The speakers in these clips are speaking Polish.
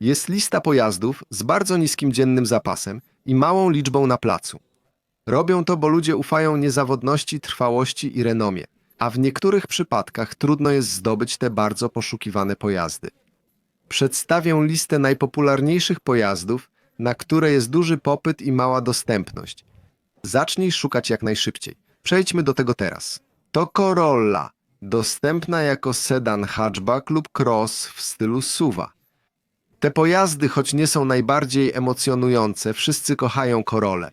Jest lista pojazdów z bardzo niskim dziennym zapasem i małą liczbą na placu. Robią to, bo ludzie ufają niezawodności, trwałości i renomie, a w niektórych przypadkach trudno jest zdobyć te bardzo poszukiwane pojazdy. Przedstawię listę najpopularniejszych pojazdów, na które jest duży popyt i mała dostępność. Zacznij szukać jak najszybciej. Przejdźmy do tego teraz. To Corolla, dostępna jako sedan hatchback lub cross w stylu SUVa. Te pojazdy, choć nie są najbardziej emocjonujące, wszyscy kochają Corolle.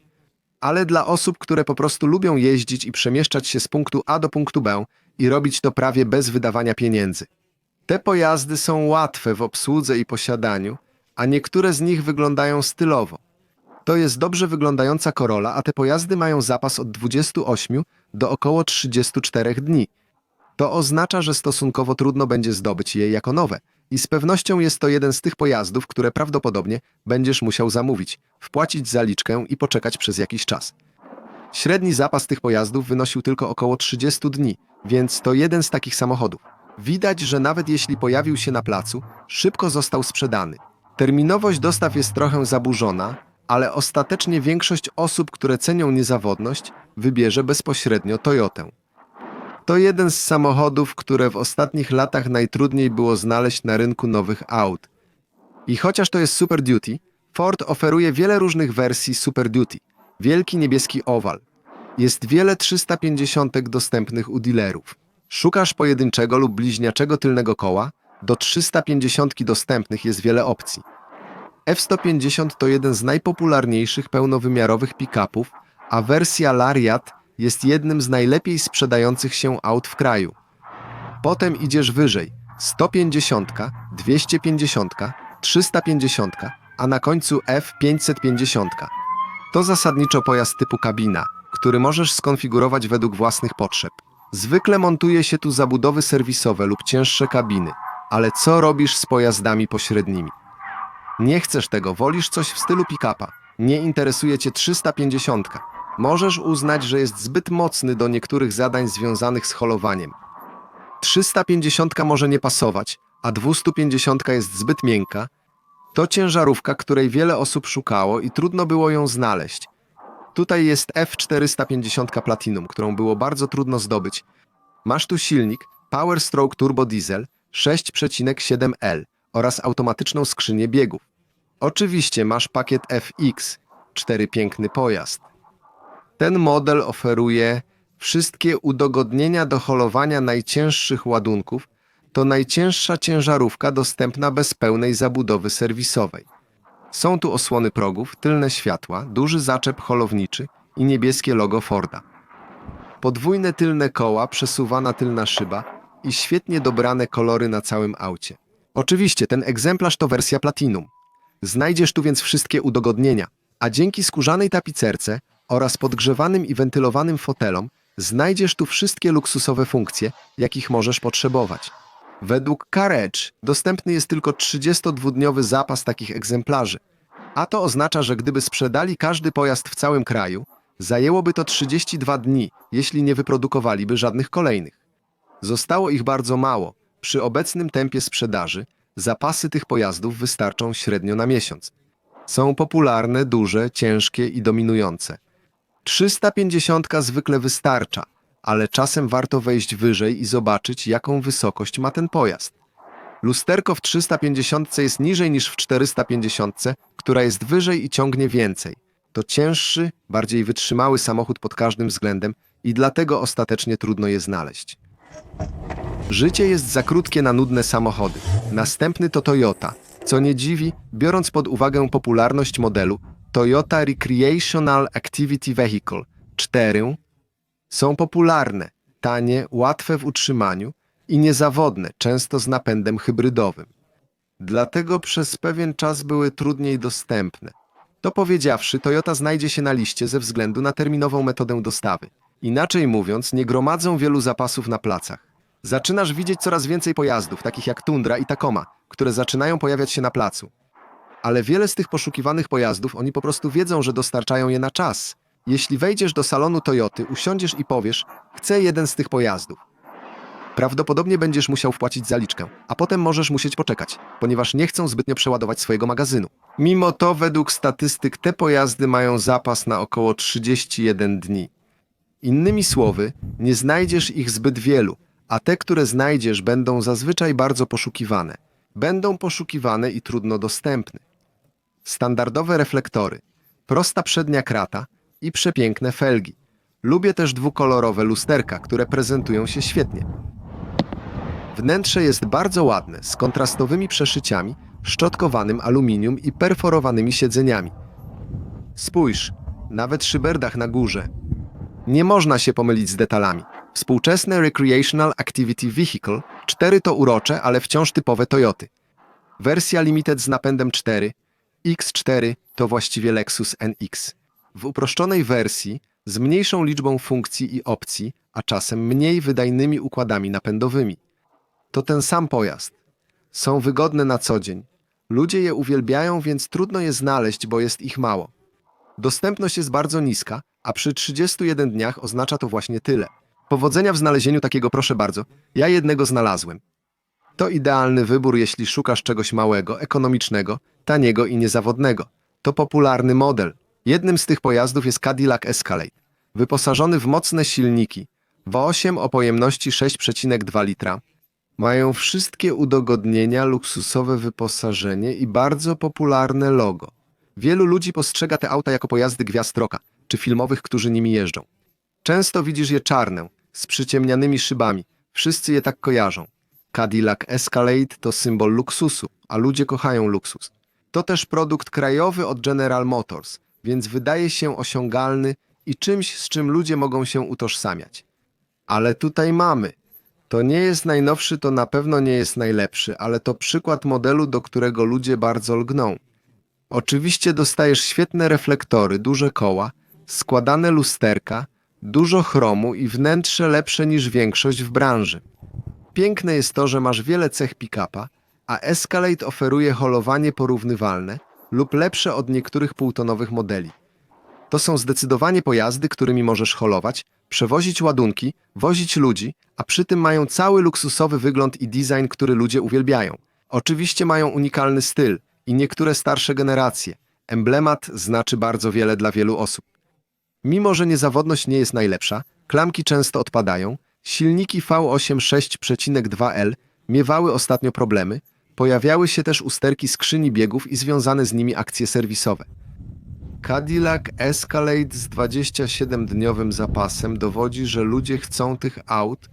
Ale dla osób, które po prostu lubią jeździć i przemieszczać się z punktu A do punktu B i robić to prawie bez wydawania pieniędzy. Te pojazdy są łatwe w obsłudze i posiadaniu, a niektóre z nich wyglądają stylowo. To jest dobrze wyglądająca Corolla, a te pojazdy mają zapas od 28 do około 34 dni. To oznacza, że stosunkowo trudno będzie zdobyć je jako nowe i z pewnością jest to jeden z tych pojazdów, które prawdopodobnie będziesz musiał zamówić, wpłacić zaliczkę i poczekać przez jakiś czas. Średni zapas tych pojazdów wynosił tylko około 30 dni, więc to jeden z takich samochodów. Widać, że nawet jeśli pojawił się na placu, szybko został sprzedany. Terminowość dostaw jest trochę zaburzona, ale ostatecznie większość osób, które cenią niezawodność, wybierze bezpośrednio Toyotę. To jeden z samochodów, które w ostatnich latach najtrudniej było znaleźć na rynku nowych aut. I chociaż to jest Super Duty, Ford oferuje wiele różnych wersji Super Duty. Wielki niebieski owal. Jest wiele 350 dostępnych u dealerów. Szukasz pojedynczego lub bliźniaczego tylnego koła? Do 350 dostępnych jest wiele opcji. F-150 to jeden z najpopularniejszych pełnowymiarowych pick-upów, a wersja Lariat jest jednym z najlepiej sprzedających się aut w kraju. Potem idziesz wyżej 150, 250, 350, a na końcu F550. To zasadniczo pojazd typu kabina, który możesz skonfigurować według własnych potrzeb. Zwykle montuje się tu zabudowy serwisowe lub cięższe kabiny, ale co robisz z pojazdami pośrednimi? Nie chcesz tego, wolisz coś w stylu pick-upa. Nie interesuje cię 350. Możesz uznać, że jest zbyt mocny do niektórych zadań związanych z holowaniem. 350 może nie pasować, a 250 jest zbyt miękka. To ciężarówka, której wiele osób szukało i trudno było ją znaleźć. Tutaj jest F450 Platinum, którą było bardzo trudno zdobyć. Masz tu silnik Power Stroke Turbo Diesel 6,7L oraz automatyczną skrzynię biegów. Oczywiście masz pakiet FX, cztery piękny pojazd. Ten model oferuje wszystkie udogodnienia do holowania najcięższych ładunków. To najcięższa ciężarówka dostępna bez pełnej zabudowy serwisowej. Są tu osłony progów, tylne światła, duży zaczep holowniczy i niebieskie logo Forda. Podwójne tylne koła, przesuwana tylna szyba i świetnie dobrane kolory na całym aucie. Oczywiście ten egzemplarz to wersja Platinum. Znajdziesz tu więc wszystkie udogodnienia, a dzięki skórzanej tapicerce oraz podgrzewanym i wentylowanym fotelom znajdziesz tu wszystkie luksusowe funkcje, jakich możesz potrzebować. Według Carriage dostępny jest tylko 32-dniowy zapas takich egzemplarzy, a to oznacza, że gdyby sprzedali każdy pojazd w całym kraju, zajęłoby to 32 dni, jeśli nie wyprodukowaliby żadnych kolejnych. Zostało ich bardzo mało. Przy obecnym tempie sprzedaży zapasy tych pojazdów wystarczą średnio na miesiąc. Są popularne, duże, ciężkie i dominujące. 350 zwykle wystarcza, ale czasem warto wejść wyżej i zobaczyć, jaką wysokość ma ten pojazd. Lusterko w 350 jest niżej niż w 450, która jest wyżej i ciągnie więcej. To cięższy, bardziej wytrzymały samochód pod każdym względem i dlatego ostatecznie trudno je znaleźć. Życie jest za krótkie na nudne samochody. Następny to Toyota. Co nie dziwi, biorąc pod uwagę popularność modelu Toyota Recreational Activity Vehicle 4 są popularne, tanie, łatwe w utrzymaniu i niezawodne, często z napędem hybrydowym. Dlatego przez pewien czas były trudniej dostępne. To powiedziawszy, Toyota znajdzie się na liście ze względu na terminową metodę dostawy. Inaczej mówiąc, nie gromadzą wielu zapasów na placach. Zaczynasz widzieć coraz więcej pojazdów, takich jak Tundra i Tacoma, które zaczynają pojawiać się na placu. Ale wiele z tych poszukiwanych pojazdów oni po prostu wiedzą, że dostarczają je na czas. Jeśli wejdziesz do salonu Toyoty, usiądziesz i powiesz, chcę jeden z tych pojazdów. Prawdopodobnie będziesz musiał wpłacić zaliczkę, a potem możesz musieć poczekać, ponieważ nie chcą zbytnio przeładować swojego magazynu. Mimo to, według statystyk, te pojazdy mają zapas na około 31 dni. Innymi słowy, nie znajdziesz ich zbyt wielu, a te, które znajdziesz, będą zazwyczaj bardzo poszukiwane. Będą poszukiwane i trudno dostępne. Standardowe reflektory, prosta przednia krata i przepiękne felgi. Lubię też dwukolorowe lusterka, które prezentują się świetnie. Wnętrze jest bardzo ładne, z kontrastowymi przeszyciami, szczotkowanym aluminium i perforowanymi siedzeniami. Spójrz, nawet szyberdach na górze. Nie można się pomylić z detalami. Współczesne Recreational Activity Vehicle 4 to urocze, ale wciąż typowe Toyoty. Wersja Limited z napędem 4, X4 to właściwie Lexus NX. W uproszczonej wersji z mniejszą liczbą funkcji i opcji, a czasem mniej wydajnymi układami napędowymi. To ten sam pojazd. Są wygodne na co dzień. Ludzie je uwielbiają, więc trudno je znaleźć, bo jest ich mało. Dostępność jest bardzo niska, a przy 31 dniach oznacza to właśnie tyle. Powodzenia w znalezieniu takiego proszę bardzo. Ja jednego znalazłem. To idealny wybór, jeśli szukasz czegoś małego, ekonomicznego, taniego i niezawodnego. To popularny model. Jednym z tych pojazdów jest Cadillac Escalade. Wyposażony w mocne silniki, V8 o pojemności 6,2 litra, mają wszystkie udogodnienia, luksusowe wyposażenie i bardzo popularne logo. Wielu ludzi postrzega te auta jako pojazdy gwiazd rocka, czy filmowych, którzy nimi jeżdżą. Często widzisz je czarne, z przyciemnianymi szybami. Wszyscy je tak kojarzą. Cadillac Escalade to symbol luksusu, a ludzie kochają luksus. To też produkt krajowy od General Motors, więc wydaje się osiągalny i czymś, z czym ludzie mogą się utożsamiać. Ale tutaj mamy. To nie jest najnowszy, to na pewno nie jest najlepszy, ale to przykład modelu, do którego ludzie bardzo lgną. Oczywiście dostajesz świetne reflektory, duże koła, składane lusterka, dużo chromu i wnętrze lepsze niż większość w branży. Piękne jest to, że masz wiele cech pick-upa, a Escalade oferuje holowanie porównywalne lub lepsze od niektórych półtonowych modeli. To są zdecydowanie pojazdy, którymi możesz holować, przewozić ładunki, wozić ludzi, a przy tym mają cały luksusowy wygląd i design, który ludzie uwielbiają. Oczywiście mają unikalny styl i niektóre starsze generacje. Emblemat znaczy bardzo wiele dla wielu osób. Mimo, że niezawodność nie jest najlepsza, klamki często odpadają, silniki V8 6,2L miewały ostatnio problemy, pojawiały się też usterki skrzyni biegów i związane z nimi akcje serwisowe. Cadillac Escalade z 27-dniowym zapasem dowodzi, że ludzie chcą tych aut.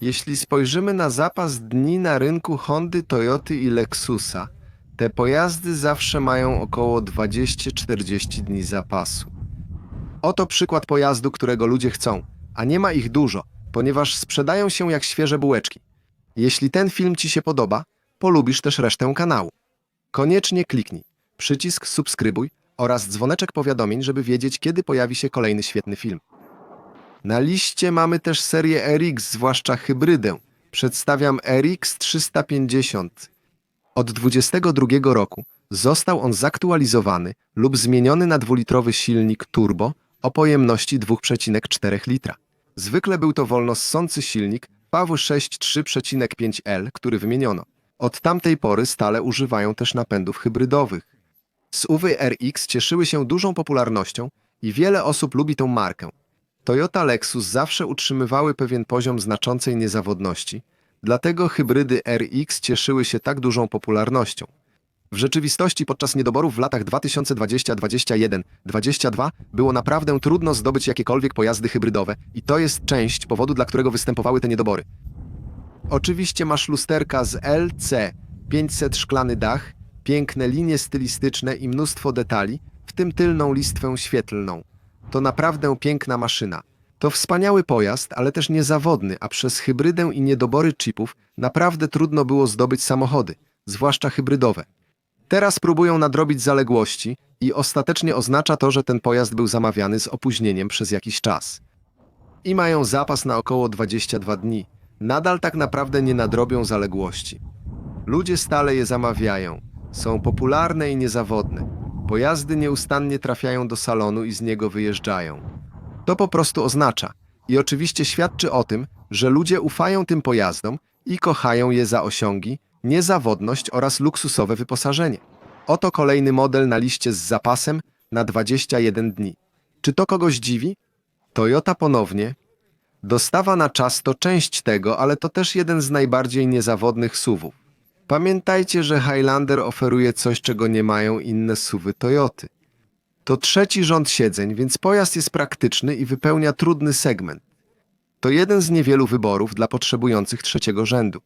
Jeśli spojrzymy na zapas dni na rynku Hondy, Toyoty i Lexusa, te pojazdy zawsze mają około 20-40 dni zapasu. Oto przykład pojazdu, którego ludzie chcą, a nie ma ich dużo, ponieważ sprzedają się jak świeże bułeczki. Jeśli ten film Ci się podoba, polubisz też resztę kanału. Koniecznie kliknij przycisk subskrybuj oraz dzwoneczek powiadomień, żeby wiedzieć, kiedy pojawi się kolejny świetny film. Na liście mamy też serię RX, zwłaszcza hybrydę. Przedstawiam RX 350. Od 22 roku został on zaktualizowany lub zmieniony na dwulitrowy silnik turbo o pojemności 2,4 litra. Zwykle był to wolnossący silnik PW6 3,5L, który wymieniono. Od tamtej pory stale używają też napędów hybrydowych. SUVy RX cieszyły się dużą popularnością i wiele osób lubi tę markę. Toyota Lexus zawsze utrzymywały pewien poziom znaczącej niezawodności, dlatego hybrydy RX cieszyły się tak dużą popularnością. W rzeczywistości podczas niedoborów w latach 2020, 21, 22 było naprawdę trudno zdobyć jakiekolwiek pojazdy hybrydowe i to jest część powodu, dla którego występowały te niedobory. Oczywiście masz lusterka z LC, 500 szklany dach, piękne linie stylistyczne i mnóstwo detali, w tym tylną listwę świetlną. To naprawdę piękna maszyna. To wspaniały pojazd, ale też niezawodny, a przez hybrydę i niedobory chipów naprawdę trudno było zdobyć samochody, zwłaszcza hybrydowe. Teraz próbują nadrobić zaległości i ostatecznie oznacza to, że ten pojazd był zamawiany z opóźnieniem przez jakiś czas. I mają zapas na około 22 dni. Nadal tak naprawdę nie nadrobią zaległości. Ludzie stale je zamawiają. Są popularne i niezawodne. Pojazdy nieustannie trafiają do salonu i z niego wyjeżdżają. To po prostu oznacza, I oczywiście świadczy o tym, że ludzie ufają tym pojazdom i kochają je za osiągi, niezawodność oraz luksusowe wyposażenie. Oto kolejny model na liście z zapasem na 21 dni. Czy to kogoś dziwi? Toyota ponownie. Dostawa na czas to część tego, ale to też jeden z najbardziej niezawodnych SUVów. Pamiętajcie, że Highlander oferuje coś, czego nie mają inne SUVy Toyoty. To trzeci rząd siedzeń, więc pojazd jest praktyczny i wypełnia trudny segment. To jeden z niewielu wyborów dla potrzebujących trzeciego rzędu.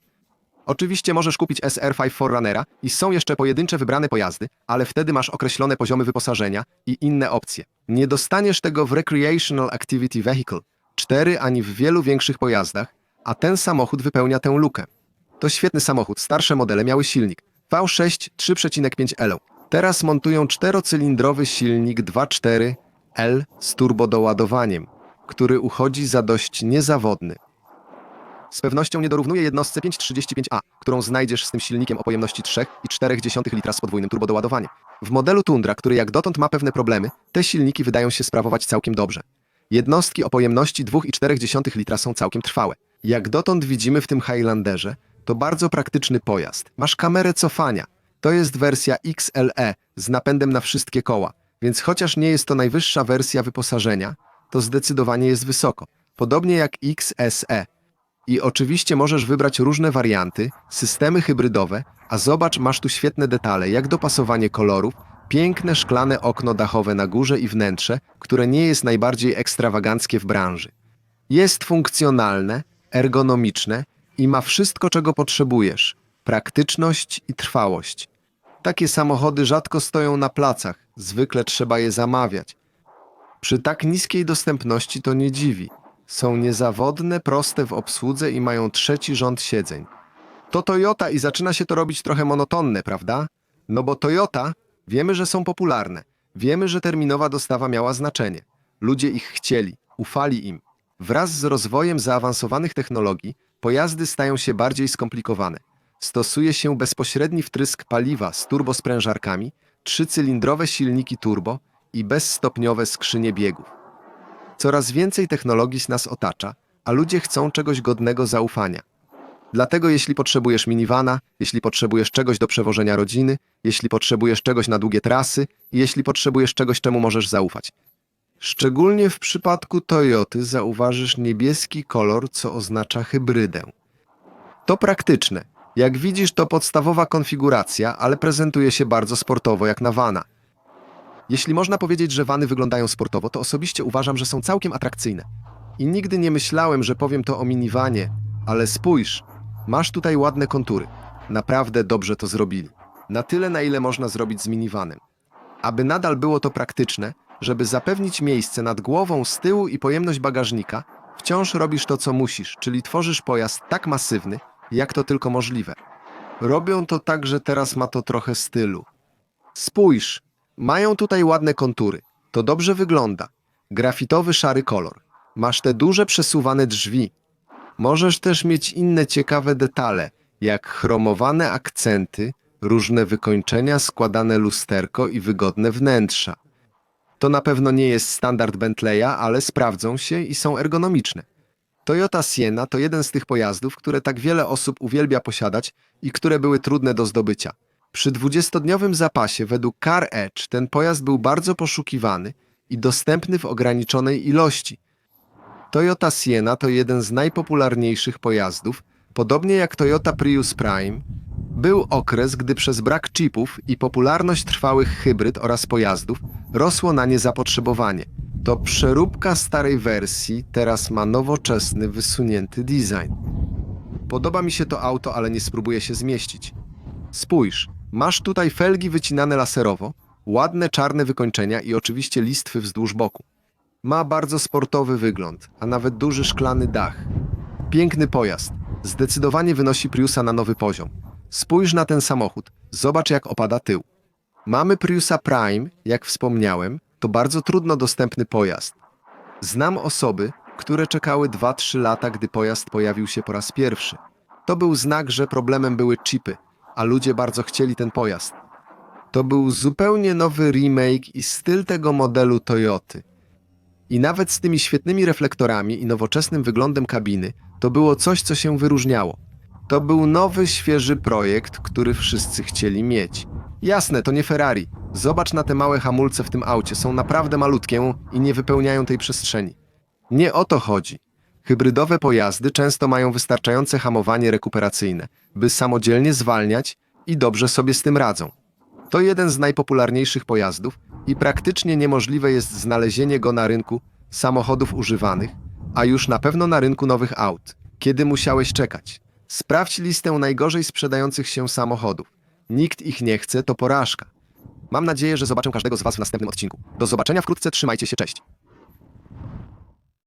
Oczywiście możesz kupić SR5 Forerunnera i są jeszcze pojedyncze wybrane pojazdy, ale wtedy masz określone poziomy wyposażenia i inne opcje. Nie dostaniesz tego w Recreational Activity Vehicle 4 ani w wielu większych pojazdach, a ten samochód wypełnia tę lukę. To świetny samochód, starsze modele miały silnik V6 3,5L. Teraz montują czterocylindrowy silnik 2.4L z turbodoładowaniem, który uchodzi za dość niezawodny. Z pewnością nie dorównuje jednostce 535A, którą znajdziesz z tym silnikiem o pojemności 3,4 litra z podwójnym turbodoładowaniem. W modelu Tundra, który jak dotąd ma pewne problemy, te silniki wydają się sprawować całkiem dobrze. Jednostki o pojemności 2,4 litra są całkiem trwałe. Jak dotąd widzimy w tym Highlanderze, to bardzo praktyczny pojazd. Masz kamerę cofania. To jest wersja XLE z napędem na wszystkie koła, więc chociaż nie jest to najwyższa wersja wyposażenia, to zdecydowanie jest wysoko. Podobnie jak XSE. I oczywiście możesz wybrać różne warianty, systemy hybrydowe, a zobacz, masz tu świetne detale, jak dopasowanie kolorów, piękne szklane okno dachowe na górze i wnętrze, które nie jest najbardziej ekstrawaganckie w branży. Jest funkcjonalne, ergonomiczne i ma wszystko, czego potrzebujesz. Praktyczność i trwałość. Takie samochody rzadko stoją na placach, zwykle trzeba je zamawiać. Przy tak niskiej dostępności to nie dziwi. Są niezawodne, proste w obsłudze i mają trzeci rząd siedzeń. To Toyota i zaczyna się to robić trochę monotonne, prawda? No bo Toyota, wiemy, że są popularne. Wiemy, że terminowa dostawa miała znaczenie. Ludzie ich chcieli, ufali im. Wraz z rozwojem zaawansowanych technologii, pojazdy stają się bardziej skomplikowane. Stosuje się bezpośredni wtrysk paliwa z turbosprężarkami, trzycylindrowe silniki turbo i bezstopniowe skrzynie biegów. Coraz więcej technologii nas otacza, a ludzie chcą czegoś godnego zaufania. Dlatego jeśli potrzebujesz minivana, jeśli potrzebujesz czegoś do przewożenia rodziny, jeśli potrzebujesz czegoś na długie trasy i jeśli potrzebujesz czegoś, czemu możesz zaufać. Szczególnie w przypadku Toyoty zauważysz niebieski kolor, co oznacza hybrydę. To praktyczne. Jak widzisz, to podstawowa konfiguracja, ale prezentuje się bardzo sportowo jak na vana. Jeśli można powiedzieć, że wany wyglądają sportowo, to osobiście uważam, że są całkiem atrakcyjne. I nigdy nie myślałem, że powiem to o miniwanie, ale spójrz, masz tutaj ładne kontury. Naprawdę dobrze to zrobili. Na tyle, na ile można zrobić z minivanem. Aby nadal było to praktyczne, żeby zapewnić miejsce nad głową, z tyłu i pojemność bagażnika, wciąż robisz to, co musisz, czyli tworzysz pojazd tak masywny, jak to tylko możliwe. Robią to tak, że teraz ma to trochę stylu. Spójrz, mają tutaj ładne kontury. To dobrze wygląda. Grafitowy szary kolor. Masz te duże przesuwane drzwi. Możesz też mieć inne ciekawe detale, jak chromowane akcenty, różne wykończenia, składane lusterko i wygodne wnętrza. To na pewno nie jest standard Bentleya, ale sprawdzą się i są ergonomiczne. Toyota Sienna to jeden z tych pojazdów, które tak wiele osób uwielbia posiadać i które były trudne do zdobycia. Przy 20-dniowym zapasie według Car Edge ten pojazd był bardzo poszukiwany i dostępny w ograniczonej ilości. Toyota Sienna to jeden z najpopularniejszych pojazdów, podobnie jak Toyota Prius Prime. Był okres, gdy przez brak chipów i popularność trwałych hybryd oraz pojazdów rosło na nie zapotrzebowanie. To przeróbka starej wersji teraz ma nowoczesny, wysunięty design. Podoba mi się to auto, ale nie spróbuję się zmieścić. Spójrz, masz tutaj felgi wycinane laserowo, ładne czarne wykończenia i oczywiście listwy wzdłuż boku. Ma bardzo sportowy wygląd, a nawet duży szklany dach. Piękny pojazd. Zdecydowanie wynosi Priusa na nowy poziom. Spójrz na ten samochód, zobacz jak opada tył. Mamy Priusa Prime, jak wspomniałem, to bardzo trudno dostępny pojazd. Znam osoby, które czekały 2-3 lata, gdy pojazd pojawił się po raz pierwszy. To był znak, że problemem były chipy, a ludzie bardzo chcieli ten pojazd. To był zupełnie nowy remake i styl tego modelu Toyoty. I nawet z tymi świetnymi reflektorami i nowoczesnym wyglądem kabiny, to było coś, co się wyróżniało. To był nowy, świeży projekt, który wszyscy chcieli mieć. Jasne, to nie Ferrari. Zobacz na te małe hamulce w tym aucie, są naprawdę malutkie i nie wypełniają tej przestrzeni. Nie o to chodzi. Hybrydowe pojazdy często mają wystarczające hamowanie rekuperacyjne, by samodzielnie zwalniać i dobrze sobie z tym radzą. To jeden z najpopularniejszych pojazdów i praktycznie niemożliwe jest znalezienie go na rynku samochodów używanych, a już na pewno na rynku nowych aut. Kiedy musiałeś czekać? Sprawdź listę najgorzej sprzedających się samochodów. Nikt ich nie chce, to porażka. Mam nadzieję, że zobaczę każdego z Was w następnym odcinku. Do zobaczenia wkrótce, trzymajcie się, cześć.